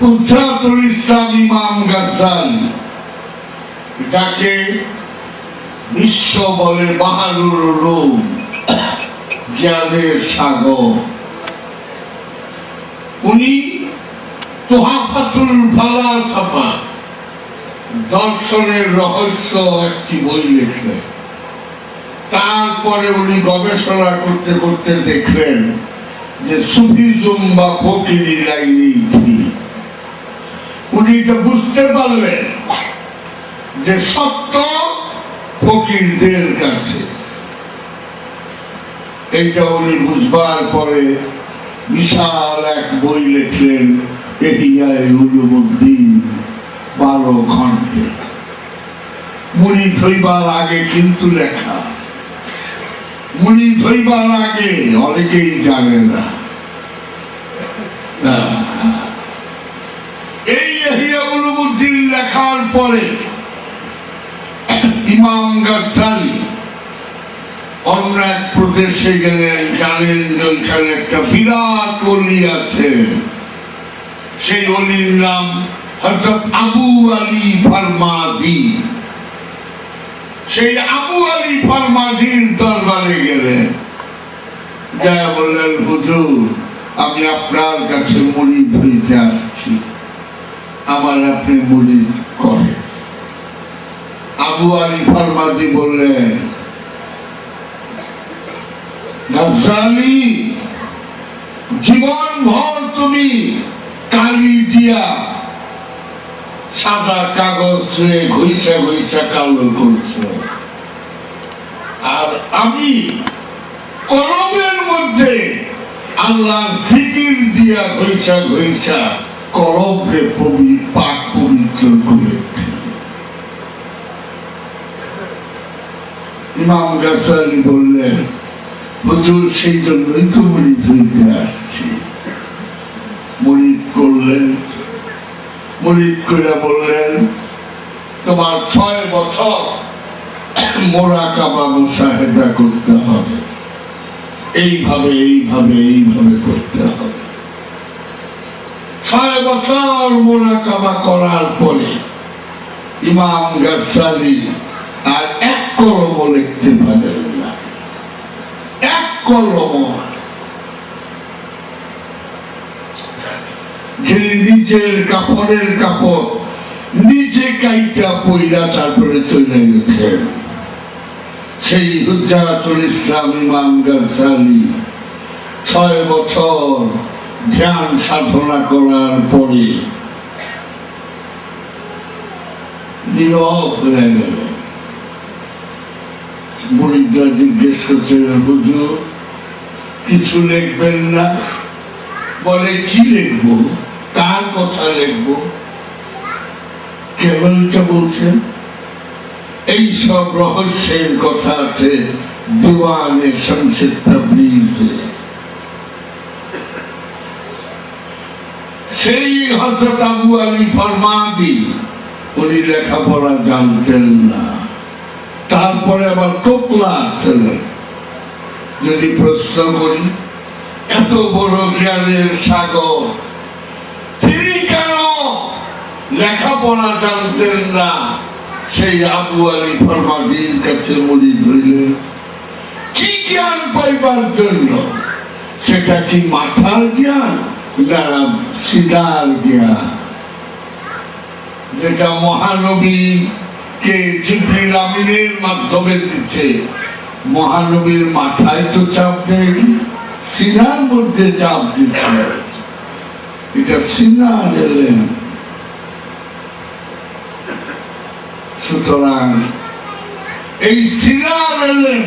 উচ্ছাতুল ইসলাম ইমাম গাজ্জালি। যাকে বিশ্ব বলে বাহাদুর রূপ জ্ঞানের সাগর। উনি তোহাফাতুল দর্শনের রহস্য একটি বই লিখলেন। তারপরে উনি গবেষণা করতে করতে দেখলেন যে সুফিজম বা ফকিরি লাইনি উনি এটা বুঝতে পারলেন যে সত্য ফকিরদের কাছে। এইটা উনি বুঝবার পরে বিশাল এক বই লিখলেন, এহিয়ায় উলুমুদ্দিন বারো ঘন্টে। মুড়ি ধইবার আগে কিন্তু লেখা। মুড়ি ধইবার আগে, অনেকেই জানে না এই এহিয়া উলুমুদ্দিন লেখার পরে অন্য এক প্রদেশে গেলেন জানেন একটা বিরাট অলি আছে। সেই অলির নাম হজরত আবু আলী ফার্মাদি সেই আবু আলী ফার্মাদির দরবারে গেলেন যা বললেন, হুজুর, আমি আপনার কাছে মুড়ি ধরিতে আসছি। আমার আপনি মুড়ি করেন আবু আলী ফার্মাদি বললেন, গাজ্জালি জীবন ভর তুমি কালি দিয়া সাদা কাগজ ঘুইসা ঘুইসা কালো করছ। আর আমি কলমের মধ্যে আল্লাহ জিকির দিয়া ঘইসা ঘইসা কলমকে পবি পাক পবিত্র করেছি ইমাম গাছালি বললেন, হুজুর, সেই জন্যই তো মরিদ হইতে আসছি। মরিদ করলেন। মরিদ করে বললেন, তোমার ছয় বছর মোরা কাবা মুসাহেদা করতে হবে। এইভাবে এইভাবে এইভাবে করতে হবে। ছয় বছর মোরা কাবা করার পরে ইমাম গাছালি আর এক কলম লিখতে পারেন না। এক কলম যিনি নিজের কাপড়ের কাপড় নিজে কাইটা পইরা তারপরে চলে গেছেন। সেই হুজাতুল ইসলাম ইমাম গাছালি ছয় বছর ধ্যান সাধনা করার পরে মুরিদরা জিজ্ঞেস করছিলেন হুজুর, কিছু লিখবেন না? বলে, কি লিখব? কার কথা লিখব? কেবলটা বলছেন, এই সব রহস্যের কথা আছে, দিওয়ানে সংক্ষিপ্ত সেই হজরত আবু আলী ফরমাদি, উনি লেখাপড়া জানতেন না। তারপরে আবার তোকলা ছিলেন যদি প্রশ্ন করি, এত বড় জ্ঞানের সাগর, তিনি কেন লেখাপড়া জানতেন না? সেই আবু আলী ফরমাদির কাছে মরি ধরলেন কি জ্ঞান পাইবার জন্য? সেটা কি মাথার জ্ঞান? না সিদার জ্ঞান যেটা মহানবী কে জিবরিল আমিনের মাধ্যমে দিচ্ছে মহানবীর মাথায় তো চাপ দেয়নি সিনার মধ্যে চাপ দিচ্ছে এটা সিনা গেলেন সুতরাং এই সিনা গেলেন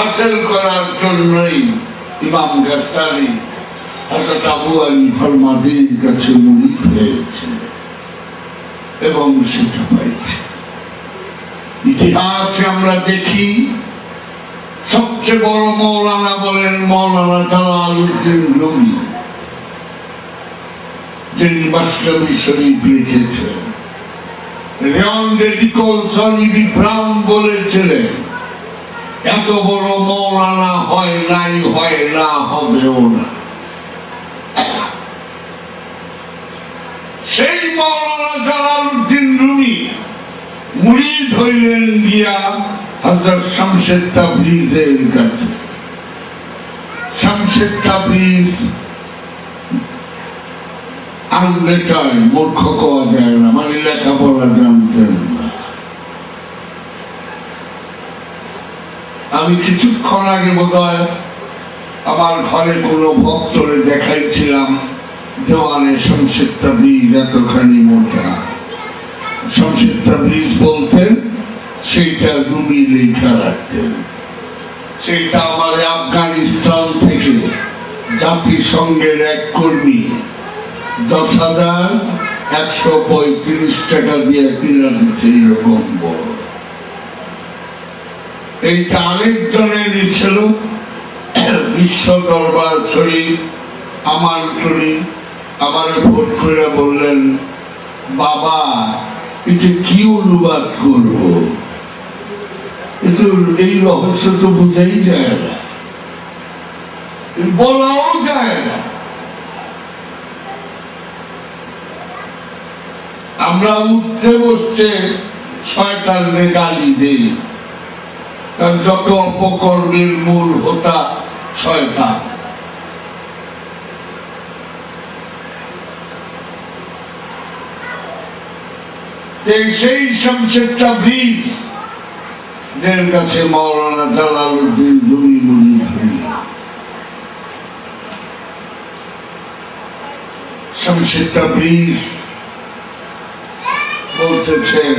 হাসিল করার জন্যই ইমাম গাছালি হঠাৎ আবু আলী ফরমাদির কাছে মুড়ি হয়েছে এবং সেটা পাইছে। ইতিহাসে আমরা দেখি সবচেয়ে বড় মৌলানা বলেন মৌলানা জালাল উদ্দিন রুমি, যিনি বাস্তবী শরীফ লিখেছেন। রেওয়ান ডেডিকলসন বিভ্রাম বলেছিলেন এত বড় মৌলানা হয় নাই, হয় না হবে পাবেও না। সেই মৌলানা জালালউদ্দিন রুমি মুড়ি ধরলেন গিয়া হজরত শামশেদ তাবরিজের কাছে। শামশেদ তাবরিজ আনলেটায় মূর্খ কোয়া যায় না মানে লেখাপড়া জানতেন না। আমি কিছুক্ষণ আগে বোধ আমার ঘরে কোনো ভক্তরে দেখাইছিলাম দেওয়ানে শমশেদ তাবরিজ এতখানি মোটা। শমশেদ তাবরিজ বলতেন, সেইটা রুমি লেখা রাখতেন। সেইটা আমার আফগানিস্তান থেকে জাতিসংঘের এক কর্মী দশ হাজার একশো পঁয়ত্রিশ টাকা দিয়ে কিনা দিচ্ছে এরকম বড় এইটা আরেকজনেরই ছিল বিশ্ব দরবার শরীফ, আমার শরীফ। আমার ভোট করে বললেন, বাবা, এটা কি অনুবাদ করব? কিন্তু এই রহস্য তো বুঝাই যায় না। বলাও যায় না। আমরা উঠতে বসতে শয়তানকে গালি দিই। যত অপকর্মের মূল হোতা শয়তান সেই শামশেদটা ব্রিজ দের কাছে মাওলানা জালালউদ্দিন জমি মুনি শামশেদটা ব্রিজ বলতেছেন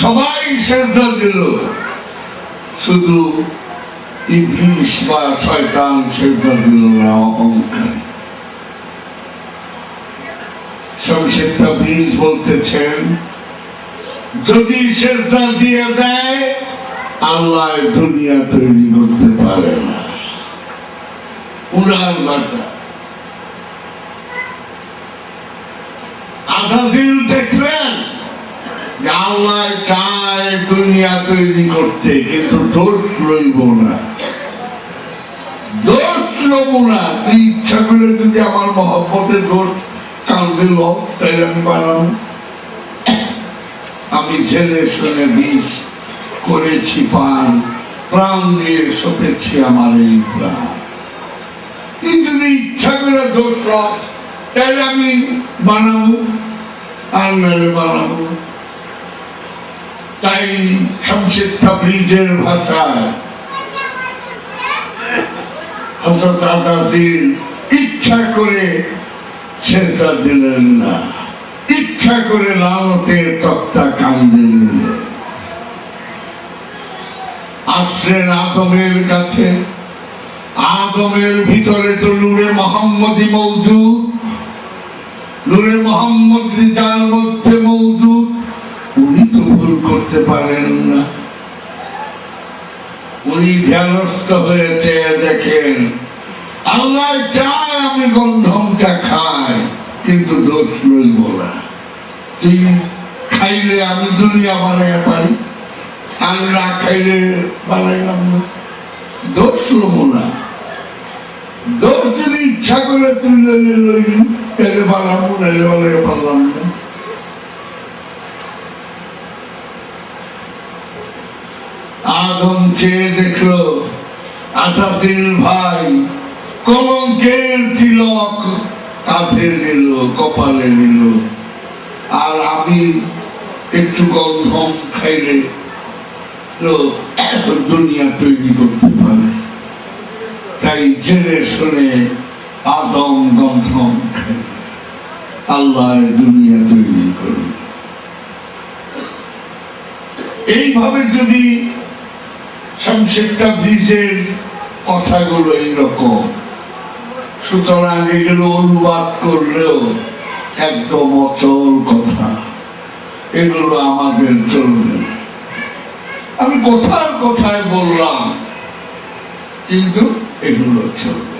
সবাই সেজদা দিল। শুধু বলতেছেন, যদি দিয়ে দেয়, আল্লাহ দুনিয়া তৈরি করতে পারে না। উনার বার্তা আসাদিন দেখলেন যে আল্লাহ চায় দুনিয়া তৈরি করতে, কিন্তু দোষ রইব না। দোষ রব না। তুই ইচ্ছা করে যদি আমার মহব্বতের দোষ কাঁদে ল তাই আমি বানাবো। আমি ছেলে শুনে বিষ করেছি পান, প্রাণ দিয়ে সপেছি আমার এই প্রাণ। তুই যদি ইচ্ছা করে দোষ তাহলে আমি বানাবো, আর নাহলে বানাবো তাই শামশেদ তাবরিজের ভাষায় ইচ্ছা করে সেজদা দিলেন না। ইচ্ছা করে লালতের তক্তা কান্দে নিলেন আসলেন আদমের কাছে। আদমের ভিতরে তো নূরে মোহাম্মদী মৌজুদ নূরে মোহাম্মদ যার মধ্যে ভুল করতে পারেন না। উনি ধ্যানস্থ হয়েছে, দেখেন। আল্লাহ চায় আমি গন্ধমটা খাই, কিন্তু দোষ লইব না। খাইলে আমি দুনিয়া বানাইয়া পারি, আর না খাইলে বানাইলাম না। দোষ লব না। দোষ যদি ইচ্ছা করে তুই লইলে লইলি তাহলে বানাবো নাইলে বানাইয়া পারলাম না। আদম চেয়ে দেখল আসাফিল ভাই, কলঙ্কের তিলক। কাঁধে নিল, কপালে নিল। আর আমি একটু গন্ধম খাইলে তো দুনিয়া তৈরি করতে পারে। তাই জেনে শুনে আদম গন্ধম আল্লাহ দুনিয়া তৈরি করুন। এইভাবে যদি শামশেদটা ব্রিজের কথাগুলো এইরকম। সুতরাং এগুলো অনুবাদ করলেও একদম অচল কথা। এগুলো আমাদের চলবে আমি কোথায় কথায় বললাম, কিন্তু এগুলো চলবে।